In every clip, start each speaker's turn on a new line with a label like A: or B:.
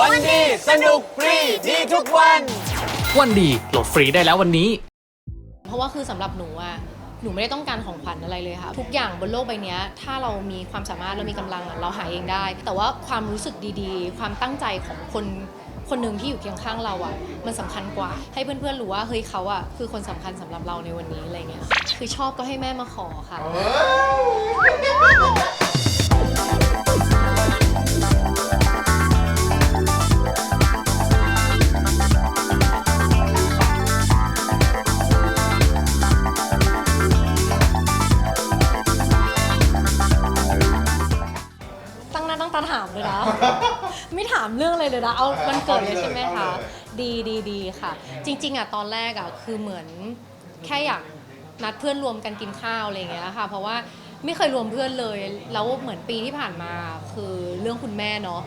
A: วันดีสนุกฟรีดีทุกวัน
B: วันดีโหลดฟรีได้แล้ววันนี้
C: เพราะว่าคือสำหรับหนูอะหนูไม่ได้ต้องการของขวัญอะไรเลยค่ะ ทุกอย่างบนโลกใบเนี้ยถ้าเรามีความสามารถเรามีกำลังอะเราหาเองได้ แต่ว่าความรู้สึกดีๆ ความตั้งใจของคนคนหนึ่งที่อยู่เคียงข้างเราอะมันสำคัญกว่า ให้เพื่อนๆรู้ว่าเฮ้ยเขาอะคือคนสำคัญสำหรับเราในวันนี้อะไรเงี้ยคือชอบก็ให้แม่มาขอค่ะามเรื่องอะไรเลยนะเอาวันเกิดเลยใช่ไหมคะดีดีดีค่ะ จริง ๆอะตอนแรกอะคือเหมือนแค่อยากนัดเพื่อนรวมกันกินข้าวอะไรอย่างเงี้ยค่ะ เพราะว่าไม่เคยรวมเพื่อนเลย แล้วเหมือนปีที่ผ่านมาคือเรื่องคุณแม่เนาะ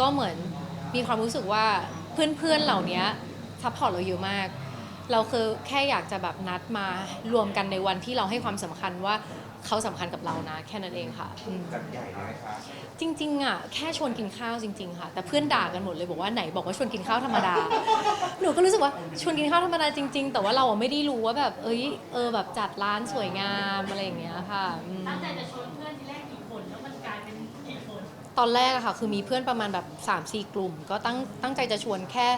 C: ก็เหมือนมีความรู้สึกว่าเพื่อนๆเหล่านี้ซัพพอร์ตเราเยอะมาก เราคือแค่อยากจะแบบนัดมารวมกันในวันที่เราให้ความสำคัญว่า เขาสำคัญกับเรานะ แค่นั้นเองค่ะอืม
D: จัดใหญ่เลยไหมคะ
C: จริงๆอะแค่ชวนกินข้าวจริง ๆ ค่ะ แต่เพื่อนด่ากันหมดเลยบอกว่าไหนบอกว่าชวนกินข้าวธรรมดา หนูก็รู้สึกว่าชวนกินข้าวธรรมดาจริง ๆ แต่ว่าเราอะไม่ได้รู้ว่าแบบเอ้ยเออแบบจัดร้านสวยงามอะไรอย่างเงี้ยค่ะตั้งใจจะชวนเพื่อนที่แรกกี่คน แล้วมันกลายเป็นกี่คน ตอนแรกอะค่ะ คือมีเพื่อนประมาณแบบ3ามสี่กลุ่ม ก็ตั้งตั้งใจจะชวนแค่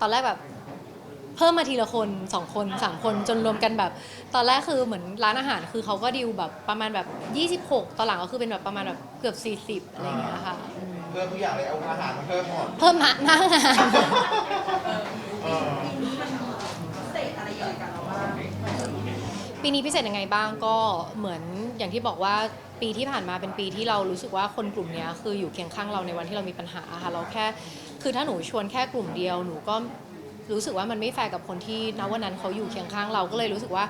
C: ตอนแรกแบบ เพิ่มมาทีละคนสองคนสามคนจนรวมกันแบบ ตอนแรกคือเหมือนร้านอาหารคือเขาก็ดิวแบบประมาณแบบ 26 ตอนหลังก็คือเป็นแบบประมาณแบบเกือบ 40 อะไรอย่างเงี้ยค่ะอืม
D: เพิ่มทุกอย่างเลยเอาอาหารมาเพิ่มหมด
C: เพิ่มหน้าหน้างาน
D: เออ
C: ปีนี้พิเศษยังไงบ้างก็เหมือนอย่างที่บอกว่าปีที่ผ่านมาเป็นปีที่เรารู้สึกว่าคนกลุ่มเนี้ยคืออยู่เคียงข้างเราในวันที่เรามีปัญหาค่ะเราแค่ คือถ้าหนูชวนแค่กลุ่มเดียวหนูก็ รู้สึกว่ามันไม่แฟร์กับคนที่ณวันนั้นเขาอยู่เคียงข้างเราก็เลยรู้สึกว่า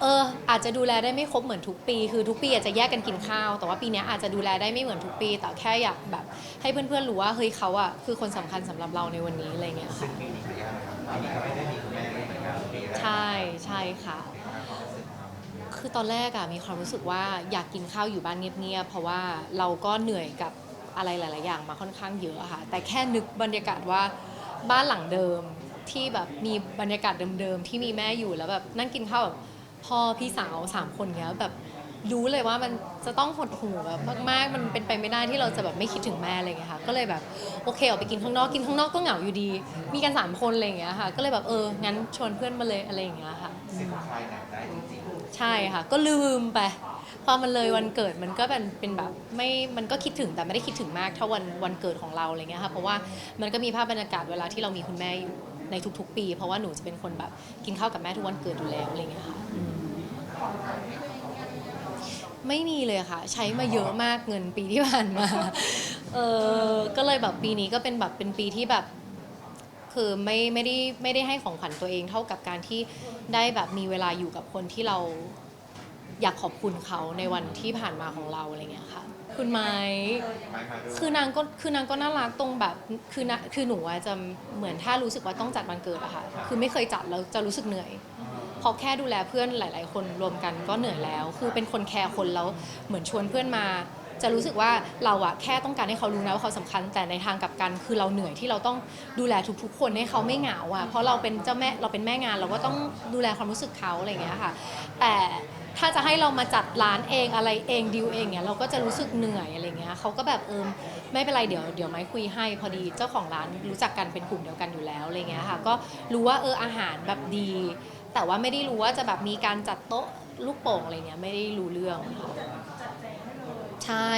C: เออ อาจจะดูแลได้ไม่ครบเหมือนทุกปี คือทุกปีอาจจะแยกกันกินข้าว แต่ว่าปีเนี้ยอาจจะดูแลได้ไม่เหมือนทุกปี แต่แค่อยากแบบ ให้เพื่อนๆรู้ว่าเฮ้ยเขาอะคือคนสำคัญสำหรับเราในวันนี้อะไรเงี้ย
D: ซึ่
C: ค่ะ
D: งปีนี้ก็ยากนะครับปีนี้ก็ไม่ได้มีคุณแม่เลยเหมือนกันปีแรก
C: ใช่ใช่ค่ะคือตอนแรกอะมีความรู้สึกว่าอยากกินข้าวอยู่บ้านเงียบๆเพราะว่าเราก็เหนื่อยกับอะไรหลาย ๆ อย่างมาค่อนข้างเยอะอะค่ะ แต่แค่นึกบรรยากาศว่าบ้านหลังเดิม ที่แบบมีบรรยากาศเดิมๆ ที่มีแม่อยู่แล้วแบบนั่งกินข้าวแบบพ่อพี่สาวสามคนเงี้ยแบบรู้เลยว่ามันจะต้องหดหู่แบบมากๆ มันเป็นไปไม่ได้ที่เราจะแบบไม่คิดถึงแม่อะไรเงี้ยค่ะ ก็เลยแบบโอเคออกไปกินข้างนอก กินข้างนอกก็เหงาอยู่ดี มีกันสามคนอะไรอย่างเงี้ยค่ะ ก็เลยแบบเออ งั้นชวนเพื่อนมาเลยอะไรอย่างเงี้ยค่ะ
D: สิ่งคลายหนักได้จริง
C: ใช่ค่ะ ก็ลืมไป พอมันเลยวันเกิดมันก็เป็นเป็นแบบไม่ มันก็คิดถึงแต่ไม่ได้คิดถึงมากเท่าวันวันเกิดของเราอะไรเงี้ยค่ะ เพราะว่ามันก็มีภาพบรรยากาศเวลาที่เรามีคุณแม่อยู่ ในทุกๆ ปี เพราะว่าหนูจะเป็นคนแบบกินข้าวกับแม่ทุกวันเกิดอยู่แล้วอะไรเงี้ยค่ะอืมไม่มีเลยค่ะ ใช้มาเยอะมากเงินปีที่ผ่านมาเออก็เลยแบบปีนี้ก็เป็นแบบเป็นปีที่แบบ คือไม่ไม่ได้ไม่ได้ให้ของขวัญตัวเองเท่ากับการที่ได้แบบมีเวลาอยู่กับคนที่เรา อยากขอบคุณเขาในวันที่ผ่านมาของเราอะไรเงี้ยค่ะ คุณไม้
D: ๆไม่มาด้วย
C: คือนางก็คือนางก็น่ารักตรงแบบคือนะคือหนูอะจะเหมือนถ้ารู้สึกว่าต้องจัดวันเกิดอะค่ะคือไม่เคยจัดแล้วจะรู้สึกเหนื่อยพอแค่ดูแลเพื่อนหลาย ๆ คนรวมกันก็เหนื่อยแล้ว คือเป็นคนแคร์คนแล้วเหมือนชวนเพื่อนมา จะรู้สึกว่าเราอะแค่ต้องการให้เขารู้นะว่าเขาสำคัญ แต่ในทางกลับกัน คือเราเหนื่อยที่เราต้องดูแลทุก ๆ คนให้เขาไม่เหงาอะเพราะเราเป็นเจ้าแม่เราเป็นแม่งาน เราก็ต้องดูแลความรู้สึกเขาอะไรอย่างเงี้ยค่ะ แต่ ถ้าจะให้เรามาจัดร้านเองอะไรเองดิวเองเนี่ยเราก็จะรู้สึกเหนื่อยอะไรเงี้ยเขาก็แบบเออไม่เป็นไรเดี๋ยวเดี๋ยวไม้คุยให้พอดีเจ้าของร้านรู้จักกันเป็นกลุ่มเดียวกันอยู่แล้วอะไรเงี้ยค่ะก็รู้ว่าเอออาหารแบบดี แต่ว่าไม่ได้รู้ว่าจะแบบมีการจัดโต๊ะลูกโป่งอะไรเงี้ยไม่ได้รู้เรื่องค่ะใช่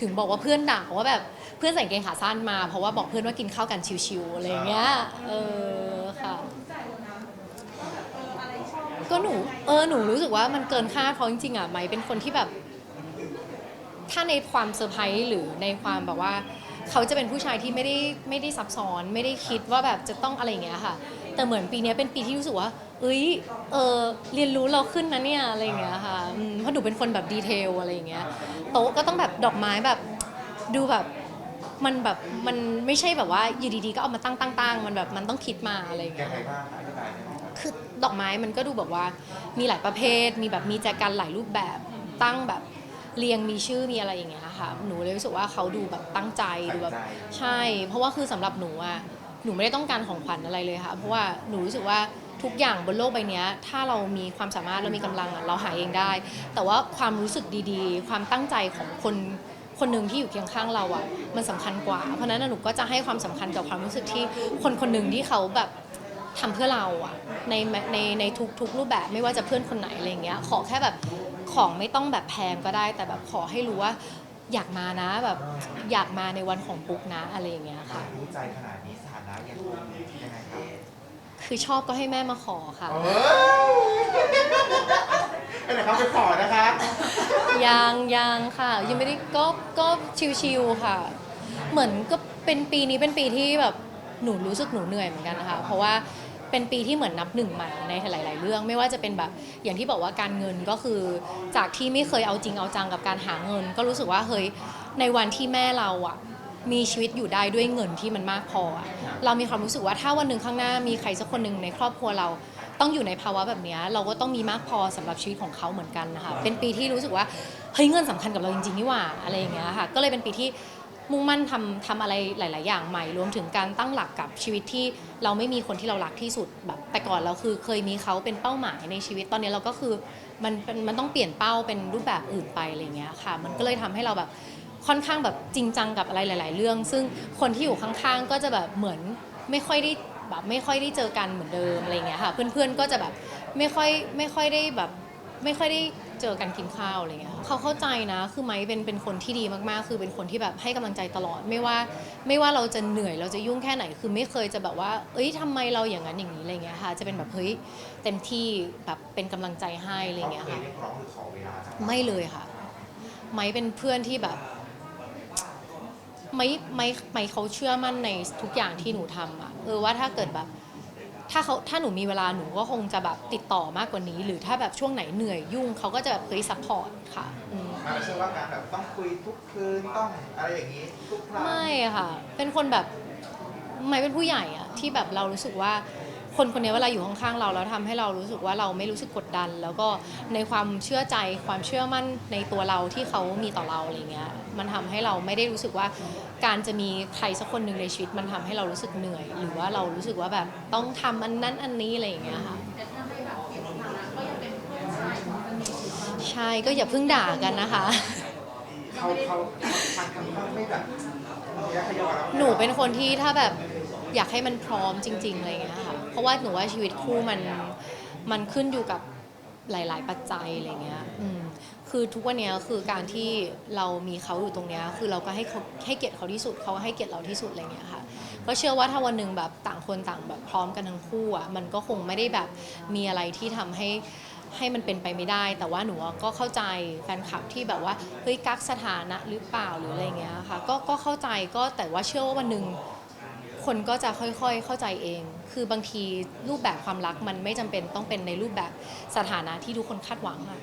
C: ถึงบอกว่าเพื่อนด่าว่าแบบเพื่อนใส่เกงขาสั้นมา เพราะว่าบอกเพื่อนว่ากินข้าวกันชิวๆอะไรเงี้ยเออค่ะ ก็หนู เออหนูรู้สึกว่ามันเกินค่าเพราจริงๆอะไหมเป็นคนที่แบบ ถ้าในความเซอร์ไพรส์หรือในความแบบว่า เขาจะเป็นผู้ชายที่ไม่ได้ไม่ได้ซับซ้อน ไม่ได้คิดว่าแบบจะต้องอะไรอย่างเงี้ยค่ะ แต่เหมือนปีนี้เป็นปีที่รู้สึกว่า เอ้ยเออเรียนรู้เราขึ้นนะเนี่ยอะไรอย่างเงี้ยค่ะอืมเพราะหนูเป็นคนแบบดีเทลอะไรอย่างเงี้ยโต๊ะก็ต้องแบบดอกไม้แบบดูแบบมันแบบมันไม่ใช่แบบว่าอยู่ดีๆก็เอามาตั้งตั้งตั้งมันแบบมันต้องคิดมาอะไรอย่าง
D: แก
C: เงี้ย
D: ใครบ้างอธิบายได้ไหมครับ
C: คือดอกไม้มันก็ดูแบบว่ามีหลายประเภท มีแบบมีแจกันหลายรูปแบบตั้งแบบเรียงมีชื่อมีอะไรอย่างเงี้ยค่ะหนูเลยรู้สึกว่าเขาดูแบบตั้งใจดูแบบใช่ เพราะว่าคือสำหรับหนูอะหนูไม่ได้ต้องการของขวัญอะไรเลยค่ะเพราะว่าหนูรู้สึกว่าทุกอย่างบนโลกใบเนี้ยถ้าเรามีความสามารถเรามีกำลังอะเราหาเองได้ แต่ว่าความรู้สึกดีๆ ความตั้งใจของคนคนหนึ่งที่อยู่เคียงข้างเราอะมันสำคัญกว่า เพราะฉะนั้นอะหนูก็จะให้ความสำคัญกับความรู้สึกที่คนคนหนึ่งที่เขาแบบ ทำเพื่อเราอะในในในทุกทุกรูปแบบไม่ว่าจะเพื่อนคนไหนอะไรอย่างเงี้ยขอแค่แบบของไม่ต้องแบบแพงก็ได้ แต่แบบขอให้รู้ว่าอยากมานะแบบอยากมาในวันของปุ๊กนะอะไรอย่างเงี้ยค่ะ
D: รู้ใจขนาดนี้สถานะยังคงยังไงครับ
C: คือชอบก็ให้แม่มาขอค่ะ
D: เออไปไหนครับไปขอนะคะ
C: ยังยังค่ะ ยังไม่ได้ก็ก็ชิวๆค่ะ เหมือนก็เป็นปีนี้เป็นปีที่แบบหนูรู้สึกหนูเหนื่อยเหมือนกันนะคะ เพราะว่า เป็นปีที่เหมือนนับหนึ่งใหม่ในหลาย ๆ เรื่อง ไม่ว่าจะเป็นแบบอย่างที่บอกว่าการเงินก็คือ จากที่ไม่เคยเอาจริงเอาจังกับการหาเงิน ก็รู้สึกว่าเฮ้ยในวันที่แม่เราอะมีชีวิตอยู่ได้ด้วยเงินที่มันมากพออะเรามีความรู้สึกว่าถ้าวันหนึ่งข้างหน้ามีใครสักคนหนึ่งในครอบครัวเราต้องอยู่ในภาวะแบบเนี้ยเราก็ต้องมีมากพอสำหรับชีวิตของเขาเหมือนกันนะคะเป็นปีที่รู้สึกว่าเฮ้ยเงินสำคัญกับเราจริงๆนี่หว่าอะไรอย่างเงี้ยค่ะก็เลยเป็นปีที่ มุ่งมั่นทำทำอะไรหลาย ๆ อย่างใหม่ รวมถึงการตั้งหลักกับชีวิตที่เราไม่มีคนที่เรารักที่สุดแบบแต่ก่อนเราคือเคยมีเขาเป็นเป้าหมายในชีวิตตอนนี้เราก็คือมันเป็นมันต้องเปลี่ยนเป้าเป็นรูปแบบอื่นไปอะไรเงี้ยค่ะ มันก็เลยทำให้เราแบบค่อนข้างแบบจริงจังกับอะไรหลาย ๆ เรื่อง ซึ่งคนที่อยู่ข้าง ๆ ก็จะแบบเหมือนไม่ค่อยได้แบบไม่ค่อยได้เจอกันเหมือนเดิมอะไรเงี้ยค่ะ เพื่อน ๆ ก็จะแบบไม่ค่อยไม่ค่อยได้แบบ ไม่ค่อยได้เจอกันกินข้าวอะไรเงี้ยเขาเข้าใจนะ คือไม้เป็นเป็นคนที่ดีมากๆ คือเป็นคนที่แบบให้กำลังใจตลอด ไม่ว่าไม่ว่าเราจะเหนื่อยเราจะยุ่งแค่ไหน คือไม่เคยจะแบบว่า เอ้ยทำไมเราอย่างนั้นอย่างนี้อะไรเงี้ยค่ะ จะเป็นแบบเฮ้ยเต็มที่แบบเป็นกำลังใจให้อะไร
D: เงี้
C: ย
D: ค่ะ
C: ไม่เลยค่ะ ไม้เป็นเพื่อนที่แบบไม้ไม้ไม้เขาเชื่อมั่นในทุกอย่างที่หนูทำอะเออว่าถ้าเกิดแบบ ถ้าเขาถ้าหนูมีเวลาหนูก็คงจะแบบติดต่อมากกว่านี้ หรือถ้าแบบช่วงไหนเหนื่อยยุ่งเขาก็จะแบบเฮ้ยซัพพอร์ตค่ะอืม
D: มันไม่ใช่ว่าการแบบต้องคุยทุกคืนต้องอะไรอย่างนี้ทุกครั้ง
C: ไม่ค่ะ เป็นคนแบบ ไม่เป็นผู้ใหญ่อะที่แบบเรารู้สึกว่า คนคนนี้เวลาอยู่ข้างๆเราแล้วทำให้เรารู้สึกว่าเราไม่รู้สึกกดดัน แล้วก็ในความเชื่อใจความเชื่อมั่นในตัวเราที่เขามีต่อเราอะไรเงี้ยมันทำให้เราไม่ได้รู้สึกว่าการจะมีใครสักคนหนึ่งในชีวิต มันทำให้เรารู้สึกเหนื่อย หรือว่าเรารู้สึกว่าแบบต้องทำอันนั้นอันนี้อะไรอย่างเงี้ยค่ะใช่ก็อย่าเพิ่งด่ากันนะคะ
D: เขาเขาทางทางเขาไม่แบบขยักขยอแล้ว
C: หนูเป็นคนที่ถ้าแบบอยากให้มันพร้อมจริง ๆ อะไรอย่างเงี้ยค่ะ เพราะว่าหนูว่าชีวิตคู่มันมันขึ้นอยู่กับหลาย ๆ ปัจจัยอะไรเงี้ยอืมคือทุกวันเนี้ยคือการที่เรามีเขาอยู่ตรงเนี้ยคือเราก็ให้เขาให้เกียรติเขาที่สุดเขาก็ให้เกียรติเราที่สุดอะไรเงี้ยค่ะก็เชื่อว่าถ้าวันหนึ่งแบบต่างคนต่างแบบพร้อมกันทั้งคู่อะมันก็คงไม่ได้แบบมีอะไรที่ทำให้ให้มันเป็นไปไม่ได้ แต่ว่าหนูก็เข้าใจแฟนคลับที่แบบว่าเฮ้ยกักสถานะหรือเปล่าหรืออะไรเงี้ยค่ะก็ก็เข้าใจก็แต่ว่าเชื่อว่าวันหนึ่ง คนก็จะค่อยๆเข้าใจเอง คือบางทีรูปแบบความรักมันไม่จำเป็นต้องเป็นในรูปแบบสถานะที่ทุกคนคาดหวังอะ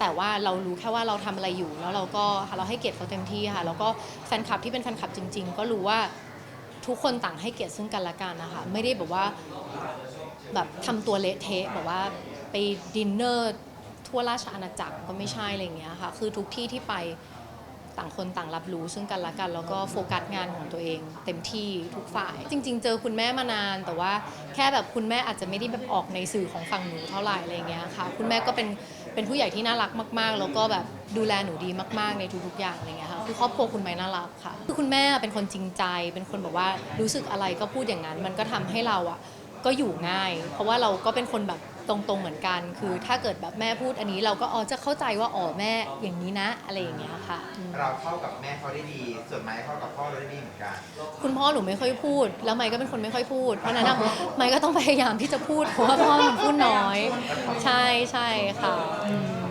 C: แต่ว่าเรารู้แค่ว่าเราทำอะไรอยู่แล้วเราก็เราให้เกียรติเขาเต็มที่ค่ะแล้วก็แฟนคลับที่เป็นแฟนคลับจริง ๆ ก็รู้ว่าทุกคนต่างให้เกียรติซึ่งกันและกันนะคะไม่ได้แบบว่าแบบทำตัวเละเทะแบบว่าไปดินเนอร์ทั่วราชอาณาจักรก็ไม่ใช่อะไรอย่างเงี้ยค่ะคือทุกที่ที่ไป ต่างคนต่างรับรู้ซึ่งกันและกัน แล้วก็โฟกัสงานของตัวเอง เต็มที่ทุกฝ่าย จริง ๆ เจอคุณแม่มานาน แต่ว่าแค่แบบคุณแม่อาจจะไม่ได้แบบออกในสื่อของฝั่งหนูเท่าไหร่อะไรอย่างเงี้ยค่ะ คุณแม่ก็เป็นเป็นผู้ใหญ่ที่น่ารักมาก ๆ แล้วก็แบบดูแลหนูดีมาก ๆ ในทุกๆอย่างอะไรเงี้ยค่ะคือครอบครัวคุณแม่น่ารักค่ะคือคุณแม่เป็นคนจริงใจ เป็นคนแบบว่ารู้สึกอะไรก็พูดอย่างนั้น มันก็ทำให้เราอะก็อยู่ง่าย เพราะว่าเราก็เป็นคนแบบ ตรงๆเหมือนกัน คือถ้าเกิดแบบแม่พูดอันนี้เราก็อ๋อจะเข้าใจว่าอ๋อแม่อย่างนี้นะ อะไรอย่างเงี้ยค่ะอืม
D: เราเข้ากับแม่เขาได้ดี ส่วนไม้เข้ากับพ่อเราได้ดีเหมือนกัน
C: คุณพ่อหนูไม่ค่อยพูด แล้วไมค์ก็เป็นคนไม่ค่อยพูด เพราะฉะนั้นอะไมค์ก็ต้องพยายามที่จะพูดเพราะว่าพ่อมันพูดน้อย ใช่ใช่ค่ะอืม